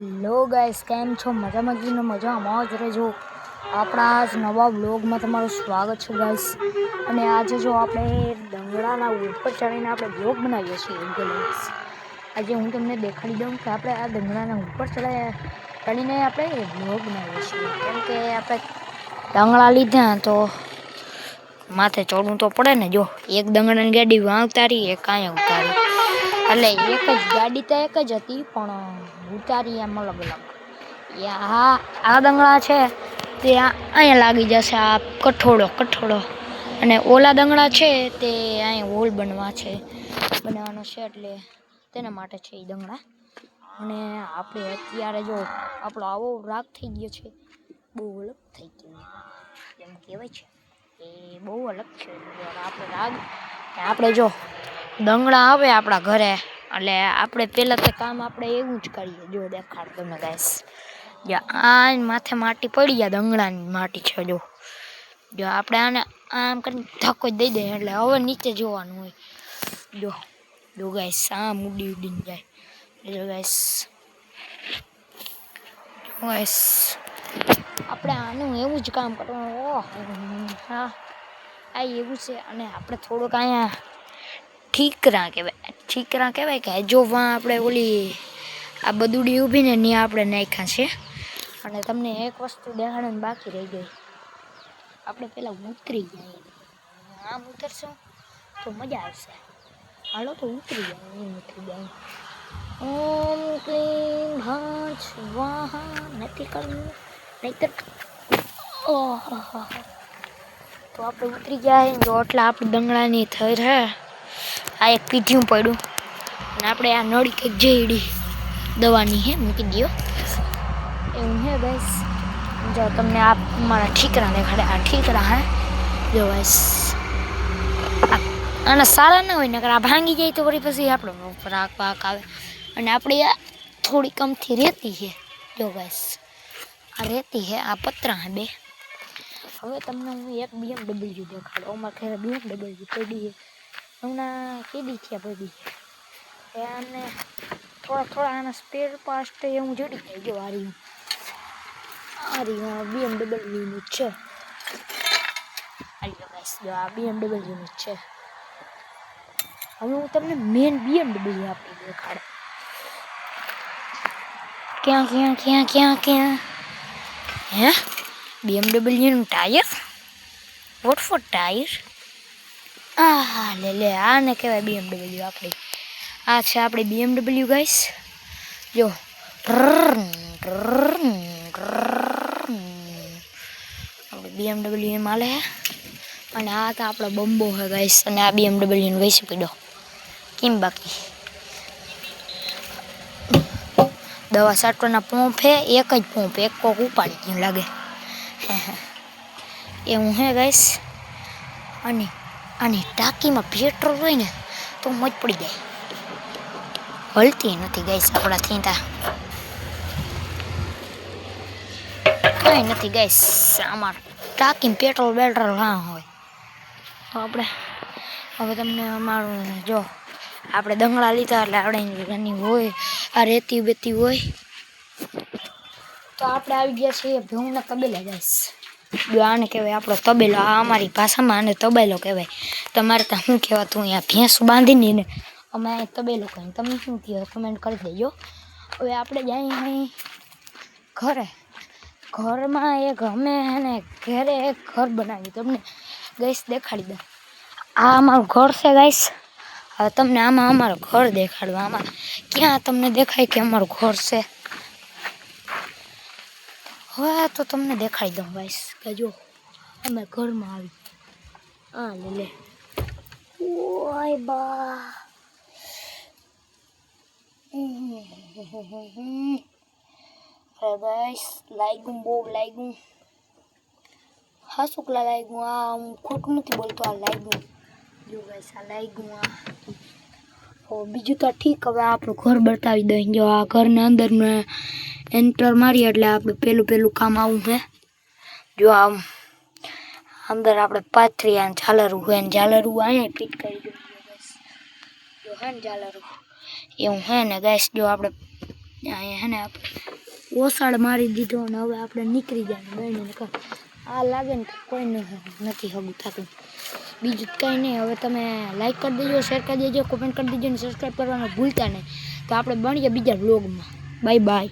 Hello guys કેમ છો? મજા મજીને મજામાં જ રહેજો. આપણા આ નવા બ્લોગમાં તમારું સ્વાગત છે ગાઈસ અને આજે જો આપણે ડંગરાના ઉપર ચડીને આપણે બ્લોગ બનાવીએ છીએ ગાઈસ આજે હું તમને દેખાડી દઉં કે આપણે આ ડંગરાના ઉપર ચડાય, ચડીને આપણે બ્લોગ બનાવીએ છીએ. કેમ કે આપણે ડંગળા લીધા તો માથે ચડવું તો પડે ને જો. એક દંગડાની ગાડી વાં ઉતારી એક કાંઈ ઉતારી. એટલે એક જ ગાડી તો એક જ હતી, પણ ઉતારી એમ અલગ અલગ. આ આ દંગળા છે, તે અહીંયા લાગી જશે, આ કઠોળો કઠોળો. અને ઓલા દંગળા છે, તે અહીંયા હોલ બનવા છે બનાવવાનો છે, એટલે તેના માટે છે એ દંગળા. અને આપણે અત્યારે જો, આપણો આવો રાગ થઈ ગયો છે, બહુ અલગ થઈ ગયો. એમ કહેવાય છે એ બહુ અલગ છે. આપણે રાગ આપણે જો દંગડા આવે આપણા ઘરે. એટલે આપણે પહેલાં તો કામ આપણે એવું જ કરીએ. જો દેખાડ તમને ગાઈસ જો આ માથે માટી પડી ગયા, દંગડાની માટી છે જો. જો આપણે આને આમ કરીને ધક્કો જ દઈ દઈએ, એટલે હવે નીચે જોવાનું હોય. જો જો ગાઈસ આમ ઉડી ઉડીને જાય. જો ગાઈસ ગાઈસ આપણે આનું એવું જ કામ કરવાનું. ઓહ, હા. આ એવું છે. અને આપણે થોડુંક અહીંયા ઠીકરા કહેવાય. ઠીકરા કહેવાય કે જો વાં આપણે ઓલી આ બદુડી ઊભી ને ત્યાં આપણે નાખ્યા છે. અને તમને એક વસ્તુ દેખાડવાની બાકી રહી ગઈ. આપણે પહેલાં ઉતરી જાય આમ ઉતરશું તો મજા આવશે. હાલો તો ઉતરી જાય એમ ઉતરી જાય ઓમ ક્લીમ ભાંચ વાહા નથી કરવું. નહીતર ઓહો તો આપણે ઉતરી ગયા જો એટલે આપણે દંગળાની થઈ રહે આ એક પીઠ્યું પડ્યું. અને આપણે આ નળી કંઈક જેડી દવાની હે, મૂકી દો એવું હે બસ. જો તમને આ મારા ઠીકરા દેખાડે, આ ઠીકરા હે. જો બસ. આના સારા ના હોય, નકર આ ભાંગી જાય તો વળી પછી આપણો ઉપર આગ પાક આવે. અને આપણે આ થોડી કમથી રહેતી છે જો બસ. આ રહેતી છે આ પતરા હે બે. હવે તમને હું એક બીએમડબલ્યુ દેખાડું. અમારા ઘરે બીએમડબલ્યુ પડી છે હમણાં કીધી છે પડી છે અને થોડા થોડા આના સ્પેર પાર્ટ એ હું જોડી થઈ ગયો આરી આ રહ્યું બીએમડબલ્યુનું છે. આરી ગાઈસ જો આ બીએમડબલ્યુનું છે. હવે હું તમને મેન બીએમડબલ્યુ આપી દેખાડે. ક્યાં ક્યાં ક્યાં ક્યાં ક્યાં? હે? બીએમડબલ્યુનું ટાયર વોટ ફોર ટાયર આ લે લે, આને કહેવાય બીએમડબલ્યુ આપણી. આ છે આપણી બીએમડબલ્યુ ગાઈસ જો. આપણે બીએમડબલ્યુ એમ હાલે અને આ તો આપણો બંબો છે ગાઈસ અને આ બીએમડબલ્યુને વૈસે પીડો કેમ બાકી? દવા છાંટવાના પંપ હે, એક જ પંપ એક કોક ઉપાડી ગયું લાગે. એવું હે ગાઈસ અને આની ટાંકીમાં પેટ્રોલ હોય ને તો મજ પડી જાય. હલતી નથી ગાઈસ આપણા થીંતા કંઈ નથી ગાઈસ આમાં ટાંકીમાં પેટ્રોલ બેટ્રોલ ના હોય. તો આપણે, હવે તમને અમારું જો, આપણે દંગળા લીધા એટલે આપણે ઘરની હોય, આ રેતી બેતી હોય. તો આપણે આવી ગયા છીએ ભેવના તબેલા ગાઈસ. જો આને કહેવાય, આપણો તબેલો. આ અમારી ભાષામાં આને તબેલો કહેવાય. તમારે ત્યાં શું કહેવાતું અહીંયા ભેંસ બાંધીને ને અમે અહીં તબેલો કહીએ તમે શું કહો કમેન્ટ કરી દેજો. હવે આપણે જઈએ અહીં ઘરે. ઘરમાં એક અમે એને ઘરે એક ઘર બનાવ્યું. તમને ગેસ દેખાડી દઉં. આ અમારું ઘર છે ગાઈસ હવે તમને આમાં અમારું ઘર દેખાડવા. આમાં ક્યાં તમને દેખાય કે અમારું ઘર છે? હવે તો તમને દેખાડી દઉં ગાઈસ કે જો, અમે ઘરમાં આવી આ લે લે. ઓય બા. ગાઈસ લાગ્યું, બહુ લાગ્યું. હા શુક્લા લાગ્યું, આ હું ખોટું નથી બોલતો, આ લાગ્યું. જો ગાઈસ આ લાગ્યું, આ. બીજું તો ઠીક, હવે આપણું ઘર બતાવી દઈએ. જો આ ઘરના અંદર મેં એન્ટર મારી એટલે આપણે પેલું પેલું કામ આવું છે જો આમ, અંદર આપણે પાથરી આ ઝાલરું હોય ને ઝાલરું અહીંયા ફિટ કરી દઉં બસ. જો હે ને ઝાલરું, એવું હે ને ગેસ જો આપણે ને અહીંયા હે ને આપણે ઓસાડ મારી દીધો અને હવે આપણે નીકળી જાય બહેને આ લાગે ને કોઈ નથી હગું થતું. બીજું કંઈ નહીં. હવે તમે લાઈક કરી દેજો શેર કરી દેજો કોમેન્ટ કરી દેજો અને સબસ્ક્રાઈબ કરવાનું ભૂલતા નહીં. તો આપણે બનીએ બીજા વ્લોગમાં બાય બાય